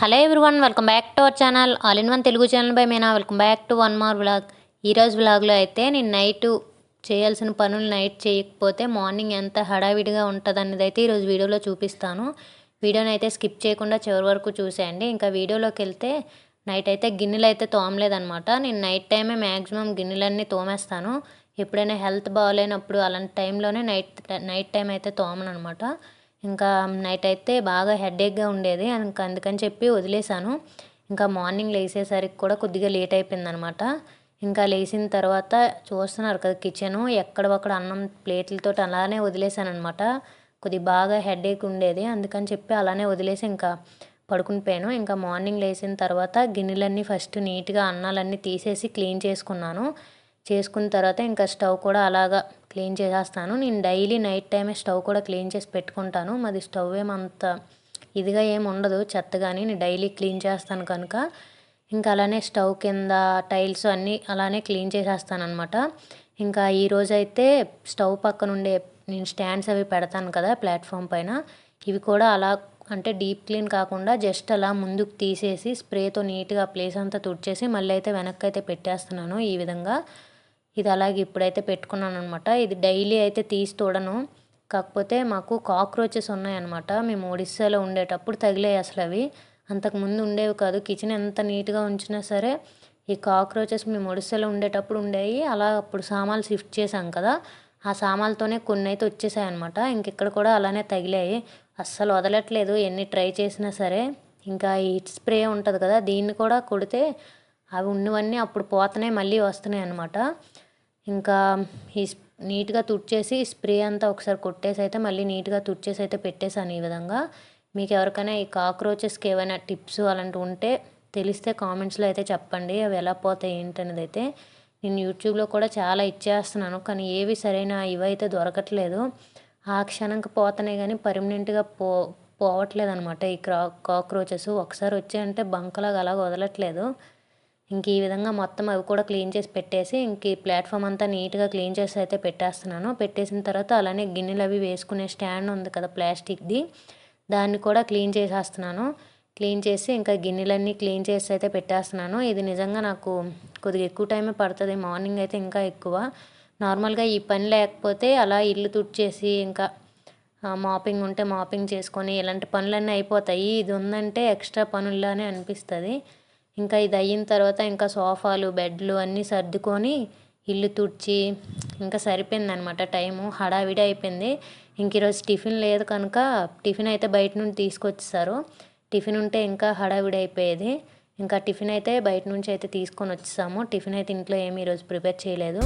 Hello everyone welcome back to our channel all in one Telugu channel by Meena welcome back to one more blog ఈరోజు బ్లాగ్లో అయితే నేను night చేయాల్సిన పనులు night చేయకపోతే morning ఎంత హడావిడిగా ఉంటుంది అనేది అయితే ఈరోజు వీడియోలో చూపిస్తాను. వీడియోని అయితే స్కిప్ చేయకుండా చివరి వరకు చూసేయండి. ఇంకా వీడియోలోకి వెళ్తే నైట్ అయితే గిన్నెలు అయితే తోమలేదనమాట నేను నైట్ టైమే మ్యాక్సిమం గిన్నెలన్నీ తోమేస్తాను. ఎప్పుడైనా హెల్త్ బాగాలేనప్పుడు అలాంటి టైంలోనే నైట్ నైట్ టైం అయితే తోమను అనమాట ఇంకా నైట్ అయితే బాగా హెడేక్గా ఉండేది. ఇంకా అందుకని చెప్పి వదిలేశాను. ఇంకా మార్నింగ్ లేచేసరికి కూడా కొద్దిగా లేట్ అయిపోయిందనమాట. ఇంకా లేచిన తర్వాత చూస్తున్నారు కదా కిచెను. ఎక్కడొక్కడ అన్నం ప్లేట్లతో అలానే వదిలేశాను అనమాట కొద్దిగా బాగా హెడేక్ ఉండేది. అందుకని చెప్పి అలానే వదిలేసి ఇంకా పడుకుని పోయాను. ఇంకా మార్నింగ్ లేచిన తర్వాత గిన్నెలన్నీ ఫస్ట్ నీట్గా అన్నాలన్నీ తీసేసి క్లీన్ చేసుకున్నాను. చేసుకున్న తర్వాత ఇంకా స్టవ్ కూడా అలాగా క్లీన్ చేసేస్తాను. నేను డైలీ నైట్ టైమే స్టవ్ కూడా క్లీన్ చేసి పెట్టుకుంటాను. మాది స్టవ్ ఏమంత ఇదిగా ఏమి ఉండదు చెత్త కానీ నేను డైలీ క్లీన్ చేస్తాను కనుక. ఇంకా అలానే స్టవ్ కింద టైల్స్ అన్నీ అలానే క్లీన్ చేసేస్తాను అనమాట ఇంకా ఈరోజు అయితే స్టవ్ పక్కన ఉండే నేను స్టాండ్స్ అవి పెడతాను కదా ప్లాట్ఫామ్ పైన. ఇవి కూడా అలా అంటే డీప్ క్లీన్ కాకుండా జస్ట్ అలా ముందుకు తీసేసి స్ప్రేతో నీట్గా ప్లేస్ అంతా తుడిచేసి మళ్ళీ అయితే వెనక్కి అయితే పెట్టేస్తున్నాను ఈ విధంగా. ఇది అలాగే ఇప్పుడైతే పెట్టుకున్నాను అనమాట ఇది డైలీ అయితే తీసి తోడను. కాకపోతే మాకు కాక్రోచెస్ ఉన్నాయన్నమాట. మేము ఒడిస్సాలో ఉండేటప్పుడు తగిలాయి అసలు అవి. అంతకుముందు ఉండేవి కాదు. కిచెన్ ఎంత నీట్గా ఉంచినా సరే ఈ కాక్రోచెస్ మేము ఒడిస్సాలో ఉండేటప్పుడు ఉండేవి అలా అప్పుడు సామాన్లు షిఫ్ట్ చేశాం కదా. ఆ సామాన్లతోనే కొన్ని అయితే వచ్చేసాయి అనమాట ఇంక ఇక్కడ కూడా అలానే తగిలాయి. అస్సలు వదలట్లేదు. ఎన్ని ట్రై చేసినా సరే. ఇంకా ఈ స్ప్రే ఉంటుంది కదా దీన్ని కూడా కొడితే అవి ఉన్నవన్నీ అప్పుడు పోతున్నాయి మళ్ళీ వస్తున్నాయి అనమాట ఇంకా ఈ నీట్గా తుడిచేసి స్ప్రే అంతా ఒకసారి కొట్టేసి అయితే మళ్ళీ నీట్గా తుడిచేసి అయితే పెట్టేశాను ఈ విధంగా. మీకు ఎవరికైనా ఈ కాక్రోచెస్కి ఏమైనా టిప్స్ అలాంటివి ఉంటే తెలిస్తే కామెంట్స్లో అయితే చెప్పండి. అవి ఎలా పోతాయి ఏంటనేది అయితే నేను యూట్యూబ్లో కూడా చాలా ఇచ్చేస్తున్నాను. కానీ ఏవి సరైన ఇవైతే దొరకట్లేదు. ఆ క్షణంకి పోతున్నాయి కానీ పర్మనెంట్గా పో పోవట్లేదు అనమాట ఈ క్రా కాక్రోచెస్. ఒకసారి వచ్చాయంటే బంకలాగా అలాగ వదలట్లేదు. ఇంక ఈ విధంగా మొత్తం అవి కూడా క్లీన్ చేసి పెట్టేసి ఇంక ఈ ప్లాట్ఫామ్ అంతా నీట్గా క్లీన్ చేసి అయితే పెట్టేస్తున్నాను. పెట్టేసిన తర్వాత అలానే గిన్నెలు అవి వేసుకునే స్టాండ్ ఉంది కదా ప్లాస్టిక్ది. దాన్ని కూడా క్లీన్ చేసేస్తున్నాను. క్లీన్ చేసి ఇంకా గిన్నెలన్నీ క్లీన్ చేసి అయితే పెట్టేస్తున్నాను. ఇది నిజంగా నాకు కొద్దిగా ఎక్కువ టైమే పడుతుంది. మార్నింగ్ అయితే ఇంకా ఎక్కువ. నార్మల్గా ఈ పని లేకపోతే అలా ఇల్లు తుడిచేసి ఇంకా మాపింగ్ ఉంటే మాపింగ్ చేసుకొని ఇలాంటి పనులన్నీ అయిపోతాయి. ఇది ఉందంటే ఎక్స్ట్రా పనుల్లానే అనిపిస్తుంది. ఇంకా ఇది అయిన తర్వాత ఇంకా సోఫాలు బెడ్లు అన్నీ సర్దుకొని ఇల్లు తుడిచి ఇంకా సరిపోయింది అనమాట టైము. హడావిడి అయిపోయింది. ఇంక ఈరోజు టిఫిన్ లేదు కనుక టిఫిన్ అయితే బయట నుండి తీసుకొచ్చేసారు. టిఫిన్ ఉంటే ఇంకా హడావిడి అయిపోయేది. ఇంకా టిఫిన్ అయితే బయట నుంచి అయితే తీసుకొని వచ్చేసాము. టిఫిన్ అయితే ఇంట్లో ఏమి ఈరోజు ప్రిపేర్ చేయలేదు.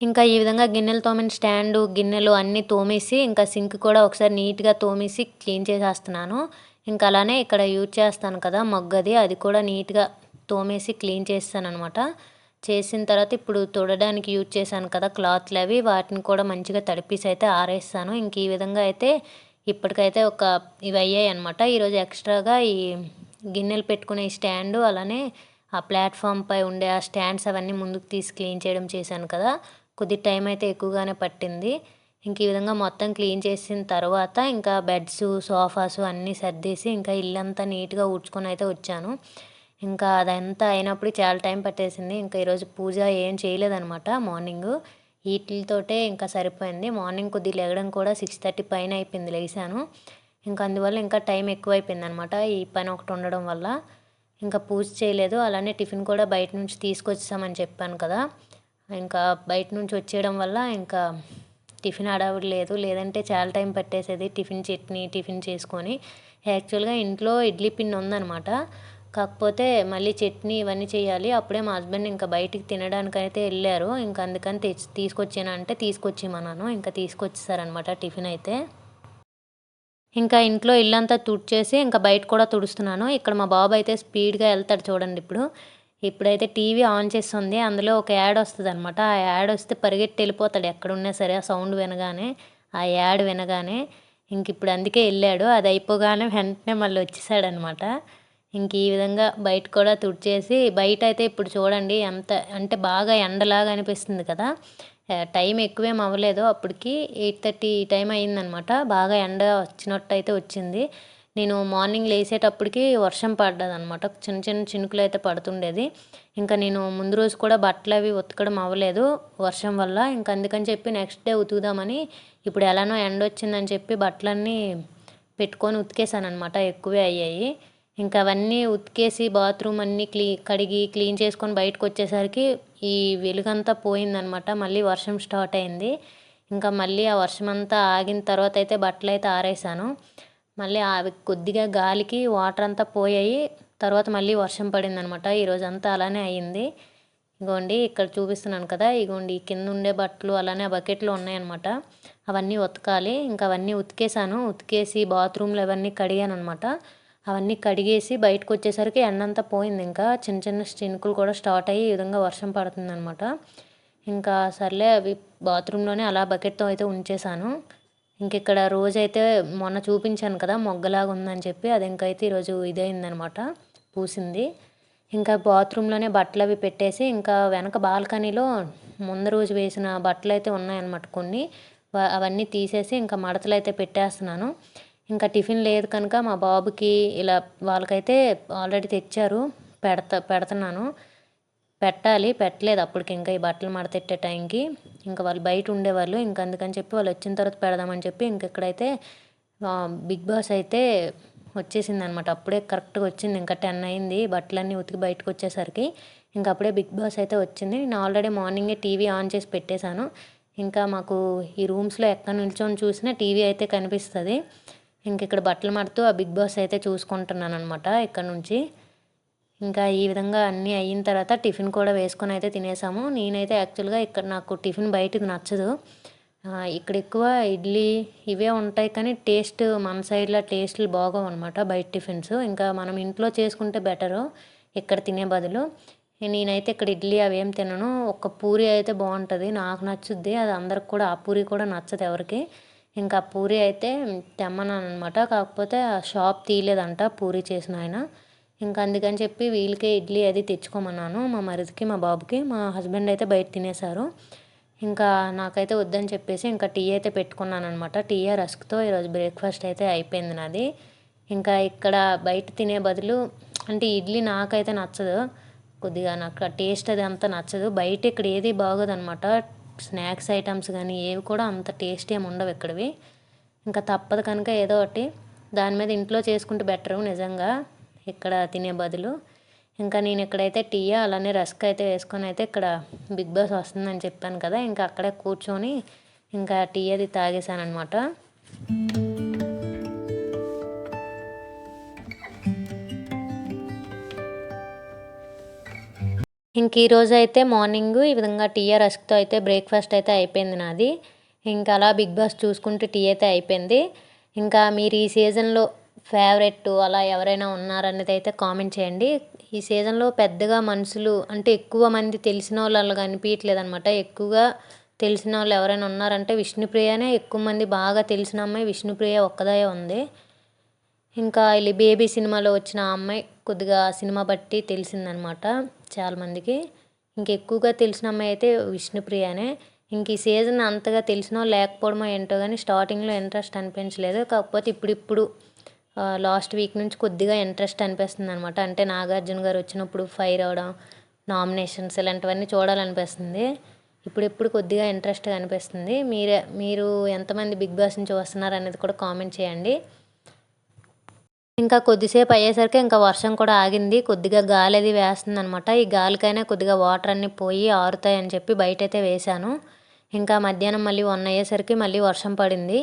ఇంకా ఈ విధంగా గిన్నెలు తోమిన స్టాండు గిన్నెలు అన్నీ తోమేసి ఇంకా సింక్ కూడా ఒకసారి నీట్గా తోమేసి క్లీన్ చేసేస్తున్నాను. ఇంకా అలానే ఇక్కడ యూజ్ చేస్తాను కదా మొగ్గది అది కూడా నీట్గా తోమేసి క్లీన్ చేస్తాను అనమాట చేసిన తర్వాత ఇప్పుడు తొడడానికి యూజ్ చేశాను కదా క్లాత్లు అవి వాటిని కూడా మంచిగా తడిపేసి అయితే ఆరేస్తాను. ఇంక ఈ విధంగా అయితే ఇప్పటికైతే ఒక ఇవి అయ్యాయి అనమాట ఈరోజు ఎక్స్ట్రాగా ఈ గిన్నెలు పెట్టుకునే స్టాండు అలానే ఆ ప్లాట్ఫామ్ పై ఉండే ఆ స్టాండ్స్ అవన్నీ ముందుకు తీసి క్లీన్ చేయడం చేశాను కదా. కొద్ది టైం అయితే ఎక్కువగానే పట్టింది. ఇంక ఈ విధంగా మొత్తం క్లీన్ చేసిన తర్వాత ఇంకా బెడ్స్ సోఫాస్ అన్నీ సర్దేసి ఇంకా ఇల్లంతా నీట్గా ఊడ్చుకొని అయితే వచ్చాను. ఇంకా అదంతా అయినప్పుడు చాలా టైం పట్టేసింది. ఇంకా ఈరోజు పూజ ఏం చేయలేదనమాట మార్నింగ్ వీటితోటే ఇంకా సరిపోయింది. మార్నింగ్ కొద్దిగా లేగడం కూడా సిక్స్ థర్టీ పైన అయిపోయింది లేచాను. ఇంకా అందువల్ల ఇంకా టైం ఎక్కువైపోయింది అనమాట ఈ పని ఒకటి ఉండడం వల్ల. ఇంకా పూజ చేయలేదు. అలానే టిఫిన్ కూడా బయట నుంచి తీసుకొచ్చామని చెప్పాను కదా. ఇంకా బయట నుంచి వచ్చేయడం వల్ల ఇంకా టిఫిన్ హడావుడి లేదు. లేదంటే చాలా టైం పట్టేసేది టిఫిన్ చట్నీ టిఫిన్ చేసుకొని. యాక్చువల్గా ఇంట్లో ఇడ్లీ పిండి ఉందన్నమాట. కాకపోతే మళ్ళీ చట్నీ ఇవన్నీ చేయాలి. అప్పుడే మా హస్బెండ్ ఇంకా బయటికి తినడానికైతే వెళ్ళారు ఇంకా అందుకని తెచ్చి తీసుకొచ్చానంటే తీసుకొచ్చేమన్నాను ఇంకా తీసుకొచ్చేసారనమాట టిఫిన్ అయితే. ఇంకా ఇంట్లో ఇల్లంతా తుడిచేసి ఇంకా బయట కూడా తుడుస్తున్నాను. ఇక్కడ మా బాబు అయితే స్పీడ్గా వెళ్తాడు చూడండి ఇప్పుడు. ఇప్పుడైతే టీవీ ఆన్ చేస్తుంది. అందులో ఒక యాడ్ వస్తుంది అనమాట ఆ యాడ్ వస్తే పరిగెట్టి వెళ్ళిపోతాడు. ఎక్కడున్నా సరే ఆ సౌండ్ వినగానే ఆ యాడ్ వినగానే ఇంక ఇప్పుడు అందుకే వెళ్ళాడు. అది అయిపోగానే వెంటనే మళ్ళీ వచ్చేసాడనమాట ఇంక ఈ విధంగా బయట కూడా తుడిచేసి బయట అయితే ఇప్పుడు చూడండి ఎంత అంటే బాగా ఎండలాగా అనిపిస్తుంది కదా. టైం ఎక్కువేం అవ్వలేదు. అప్పటికి ఎయిట్ థర్టీ టైం అయిందనమాట బాగా ఎండ వచ్చినట్టు అయితే వచ్చింది. నేను మార్నింగ్ లేసేటప్పటికి వర్షం పడ్డదనమాట చిన్న చిన్న చినుకులు అయితే పడుతుండేది. ఇంకా నేను ముందు రోజు కూడా బట్టలు అవి ఉతకడం అవ్వలేదు వర్షం వల్ల. ఇంకా అందుకని చెప్పి నెక్స్ట్ డే ఉతుకుదామని ఇప్పుడు ఎలానో ఎండ వచ్చిందని చెప్పి బట్టలన్నీ పెట్టుకొని ఉతికేసాను అనమాట ఎక్కువే అయ్యాయి. ఇంకా అవన్నీ ఉతికేసి బాత్రూమ్ అన్నీ క్లీ కడిగి క్లీన్ చేసుకొని బయటకు వచ్చేసరికి ఈ వెలుగంతా పోయిందనమాట మళ్ళీ వర్షం స్టార్ట్ అయింది. ఇంకా మళ్ళీ ఆ వర్షం అంతా ఆగిన తర్వాత అయితే బట్టలు అయితే ఆరేసాను. మళ్ళీ అవి కొద్దిగా గాలికి వాటర్ అంతా పోయాయి. తర్వాత మళ్ళీ వర్షం పడింది అనమాట ఈరోజంతా అంతా అలానే అయ్యింది. ఇగోండి ఇక్కడ చూపిస్తున్నాను కదా ఇగోండి కింద ఉండే బట్టలు అలానే బకెట్లు ఉన్నాయన్నమాట అవన్నీ ఉతకాలి. ఇంకా అవన్నీ ఉతికేసాను ఉతికేసి బాత్రూమ్లు అవన్నీ కడిగాను అనమాట అవన్నీ కడిగేసి బయటకు వచ్చేసరికి ఎండంతా పోయింది ఇంకా. చిన్న చిన్న చినుకులు కూడా స్టార్ట్ అయ్యి ఈ విధంగా వర్షం పడుతుంది అనమాట ఇంకా సర్లే అవి బాత్రూంలోనే అలా బకెట్తో అయితే ఉంచేసాను ఇంక ఇక్కడ రోజైతే మొన్న చూపించాను కదా మొగ్గలాగా ఉందని చెప్పి అది ఇంకైతే ఈరోజు ఇదైందనమాట పూసింది. ఇంకా బాత్రూంలోనే బట్టలు అవి పెట్టేసి ఇంకా వెనక బాల్కనీలో ముందు రోజు వేసిన బట్టలు అయితే ఉన్నాయన్నమాట కొన్ని. అవన్నీ తీసేసి ఇంకా మడతలు అయితే పెట్టేస్తున్నాను. ఇంకా టిఫిన్ లేదు కనుక మా బాబుకి ఇలా వాళ్ళకైతే ఆల్రెడీ తెచ్చారు పెడత పెడుతున్నాను. పెట్టాలి పెట్టలేదు. అప్పటికి ఇంకా ఈ బట్టలు మడతెట్టే టైంకి ఇంకా వాళ్ళు బయట ఉండేవాళ్ళు. ఇంకా అందుకని చెప్పి వాళ్ళు వచ్చిన తర్వాత పెడదామని చెప్పి ఇంక ఇక్కడైతే బిగ్ బాస్ అయితే వచ్చేసింది అనమాట అప్పుడే కరెక్ట్గా వచ్చింది. ఇంకా టెన్ అయింది. బట్టలన్నీ ఉతికి బయటకు వచ్చేసరికి ఇంకా అప్పుడే బిగ్ బాస్ అయితే వచ్చింది. నేను ఆల్రెడీ మార్నింగే టీవీ ఆన్ చేసి పెట్టేశాను. ఇంకా మాకు ఈ రూమ్స్లో ఎక్కడ నిల్చొని చూసినా టీవీ అయితే కనిపిస్తుంది. ఇంక ఇక్కడ బట్టలు మడుతూ ఆ బిగ్ బాస్ అయితే చూసుకుంటున్నాను అనమాట ఇక్కడ నుంచి. ఇంకా ఈ విధంగా అన్నీ అయిన తర్వాత టిఫిన్ కూడా వేసుకొని అయితే తినేసాము. నేనైతే యాక్చువల్గా ఇక్కడ నాకు టిఫిన్ బయటది నచ్చదు. ఇక్కడ ఎక్కువ ఇడ్లీ ఇవే ఉంటాయి కానీ టేస్ట్ మన సైడ్లో టేస్ట్లు బాగోవు అనమాట బయట టిఫిన్స్. ఇంకా మనం ఇంట్లో చేసుకుంటే బెటరు ఇక్కడ తినే బదులు. నేనైతే ఇక్కడ ఇడ్లీ అవి ఏం తినను. ఒక పూరి అయితే బాగుంటుంది. నాకు నచ్చుద్ది. అది అందరికి కూడా ఆ పూరి కూడా నచ్చదు ఎవరికి. ఇంకా పూరి అయితే తెమ్మన్నాను అనమాట కాకపోతే ఆ షాప్ తీయలేదంట పూరి చేసిన ఆయన. ఇంకా అందుకని చెప్పి వీళ్ళకే ఇడ్లీ అది తెచ్చుకోమన్నాను. మా మరిదికి మా బాబుకి మా హస్బెండ్ అయితే బయట తినేశారు. ఇంకా నాకైతే వద్దని చెప్పేసి ఇంకా టీ అయితే పెట్టుకున్నాను అనమాట టీ రస్క్తో ఈరోజు బ్రేక్ఫాస్ట్ అయితే అయిపోయింది నాది. ఇంకా ఇక్కడ బయట తినే బదులు అంటే ఇడ్లీ నాకైతే నచ్చదు. కొద్దిగా నాకు టేస్ట్ అది అంత నచ్చదు. బయట ఇక్కడ ఏది బాగోదనమాట స్నాక్స్ ఐటమ్స్ కానీ ఏవి కూడా అంత టేస్ట్ ఏమి ఉండవు ఇక్కడవి. ఇంకా తప్పదు కనుక ఏదో ఒకటి దాని మీద ఇంట్లో చేసుకుంటే బెటరు నిజంగా. ఇక్కడ తినే బదులు. ఇంకా నేను ఇక్కడైతే టీయా అలానే రస్క్ అయితే వేసుకొని అయితే ఇక్కడ బిగ్ బాస్ వస్తుందని చెప్పాను కదా ఇంకా అక్కడే కూర్చొని ఇంకా టీ అది తాగేశానమాట అనమాట ఇంక ఈరోజు అయితే మార్నింగ్ ఈ విధంగా టీయా రస్క్తో అయితే బ్రేక్ఫాస్ట్ అయితే అయిపోయింది నాది. ఇంకా అలా బిగ్ బాస్ చూసుకుంటూ టీ అయితే అయిపోయింది. ఇంకా మీరు ఈ సీజన్లో ఫేవరెట్ అలా ఎవరైనా ఉన్నారన్నది అయితే కామెంట్ చేయండి. ఈ సీజన్లో పెద్దగా మనుషులు అంటే ఎక్కువ మంది తెలిసిన వాళ్ళు కనిపించట్లేదు అనమాట ఎక్కువగా తెలిసిన వాళ్ళు ఎవరైనా ఉన్నారంటే విష్ణుప్రియనే ఎక్కువ మంది బాగా తెలిసిన అమ్మాయి విష్ణుప్రియ ఒక్కదే ఉంది. ఇంకా ఇది బేబీ సినిమాలో వచ్చిన అమ్మాయి కొద్దిగా సినిమా బట్టి తెలిసిందనమాట చాలామందికి. ఇంకెక్కువగా తెలిసిన అమ్మాయి అయితే విష్ణుప్రియనే. ఇంక ఈ సీజన్ అంతగా తెలిసినో లేకపోవడమో ఏంటో కానీ స్టార్టింగ్లో ఇంట్రెస్ట్ అనిపించలేదు. కాకపోతే ఇప్పుడిప్పుడు లాస్ట్ వీక్ నుంచి కొద్దిగా ఇంట్రెస్ట్ అనిపిస్తుంది అనమాట అంటే నాగార్జున గారు వచ్చినప్పుడు ఫైర్ అవడం నామినేషన్స్ ఇలాంటివన్నీ చూడాలనిపిస్తుంది. ఇప్పుడిప్పుడు కొద్దిగా ఇంట్రెస్ట్గా అనిపిస్తుంది. మీరే మీరు ఎంతమంది బిగ్ బాస్ నుంచి వస్తున్నారు అనేది కూడా కామెంట్ చేయండి. ఇంకా కొద్దిసేపు అయ్యేసరికి ఇంకా వర్షం కూడా ఆగింది. కొద్దిగా గాలి అది వేస్తుంది అనమాట ఈ గాలికైనా కొద్దిగా వాటర్ అన్నీ పోయి ఆరుతాయి అని చెప్పి బయటైతే వేశాను. ఇంకా మధ్యాహ్నం మళ్ళీ వన్ అయ్యేసరికి మళ్ళీ వర్షం పడింది.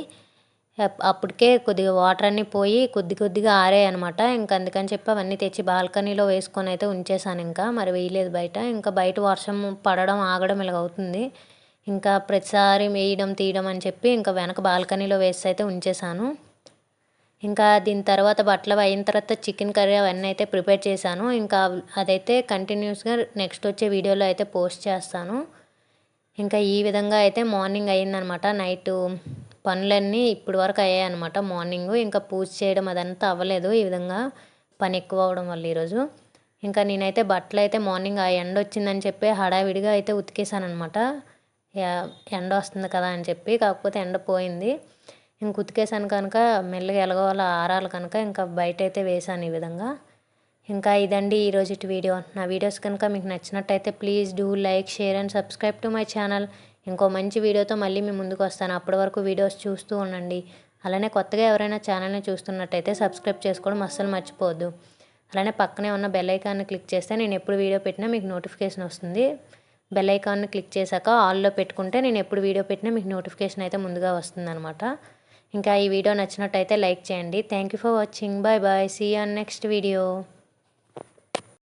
అప్పటికే కొద్దిగా వాటర్ అన్నీ పోయి కొద్ది కొద్దిగా ఆరాయి అనమాట ఇంకా అందుకని చెప్పి అవన్నీ తెచ్చి బాల్కనీలో వేసుకొని అయితే ఉంచేసాను ఇంకా. మరి వేయలేదు బయట. ఇంకా బయట వర్షం పడడం ఆగడం ఇలాగ అవుతుంది. ఇంకా ప్రతిసారి వేయడం తీయడం అని చెప్పి ఇంకా వెనక బాల్కనీలో వేసి అయితే ఉంచేసాను ఇంకా దీని తర్వాత బట్టలు అయిన తర్వాత చికెన్ కర్రీ అవన్నీ అయితే ప్రిపేర్ చేశాను. ఇంకా అదైతే కంటిన్యూస్గా నెక్స్ట్ వచ్చే వీడియోలో అయితే పోస్ట్ చేస్తాను. ఇంకా ఈ విధంగా అయితే మార్నింగ్ అయిందనమాట నైట్ పనులన్నీ ఇప్పటి వరకు అయ్యాయి అనమాట మార్నింగ్ ఇంకా పూజ చేయడం అదంతా అవ్వలేదు. ఈ విధంగా పని ఎక్కువ అవడం వల్ల ఈరోజు. ఇంకా నేనైతే బట్టలు అయితే మార్నింగ్ ఆ ఎండ వచ్చిందని చెప్పి హడావిడిగా అయితే ఉతికేసాను అనమాట ఎండ వస్తుంది కదా అని చెప్పి కాకపోతే ఎండ పోయింది. ఇంక ఉతికేసాను కనుక మెల్లగా ఎలగవాల ఆరాలు కనుక ఇంకా బయట అయితే వేసాను ఈ విధంగా. ఇంకా ఇదండి ఈరోజు వీడియో. నా వీడియోస్ కనుక మీకు నచ్చినట్టయితే please do like share and subscribe to my channel. ఇంకో మంచి వీడియోతో మళ్ళీ మీ ముందుకు వస్తాను. అప్పటి వరకు వీడియోస్ చూస్తూ ఉండండి. అలానే కొత్తగా ఎవరైనా ఛానల్ని చూస్తున్నట్టయితే సబ్స్క్రైబ్ చేసుకోవడం అస్సలు మర్చిపోవద్దు. అలానే పక్కనే ఉన్న బెల్ ఐకాన్ని క్లిక్ చేస్తే నేను ఎప్పుడు వీడియో పెట్టినా మీకు నోటిఫికేషన్ వస్తుంది. బెల్ ఐకాన్ని క్లిక్ చేశాక ఆల్లో పెట్టుకుంటే నేను ఎప్పుడు వీడియో పెట్టినా మీకు నోటిఫికేషన్ అయితే ముందుగా వస్తుందన్నమాట. ఇంకా ఈ వీడియో నచ్చినట్టయితే లైక్ చేయండి. Thank you for watching. Bye bye see on next video